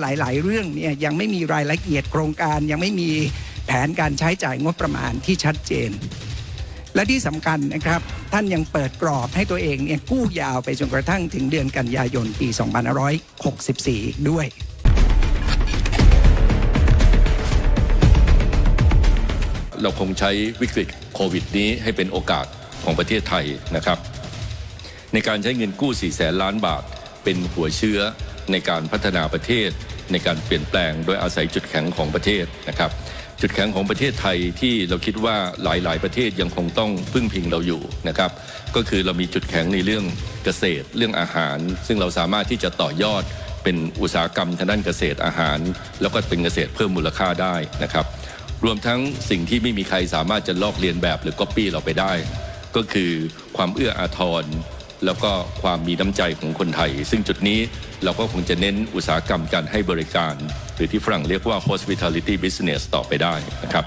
หลาย ๆ เรื่องเนี่ยยังไม่มีรายละเอียดโครงการยังไม่มีแผนการใช้จ่ายงบประมาณที่ชัดเจน และที่สำคัญนะครับ ท่านยังเปิดกรอบให้ตัวเองเนี่ยกู้ยาวไปจนกระทั่งถึงเดือนกันยายนปี 2564อีกด้วยเราคงใช้วิกฤตโควิดนี้ให้เป็นโอกาสของประเทศไทยนะครับ ในการใช้เงินกู้ 4 แสนล้านบาท เป็นหัวเชื้อในการพัฒนาประเทศ ในการเปลี่ยนแปลงโดยอาศัยจุดแข็งของประเทศนะครับ จุดแข็งของประเทศไทยที่เราคิดว่าหลาย ๆ ประเทศยังคงต้องพึ่งพิงเราอยู่นะครับ ก็คือเรามีจุดแข็งในเรื่องเกษตร เรื่องอาหาร ซึ่งเราสามารถที่จะต่อยอดเป็นอุตสาหกรรมทางด้านเกษตรอาหาร แล้วก็เป็นเกษตรเพิ่มมูลค่าได้นะครับ รวมทั้งสิ่งที่ไม่มีใครสามารถจะลอกเลียนแบบหรือก๊อปปี้เราไปได้ ก็คือความเอื้ออาทร แล้วก็ความมีน้ำใจของคนไทย ซึ่งจุดนี้เราก็คงจะเน้นอุตสาหกรรมการให้บริการ หรือที่ฝรั่งเรียกว่า hospitality business ต่อไปได้นะครับ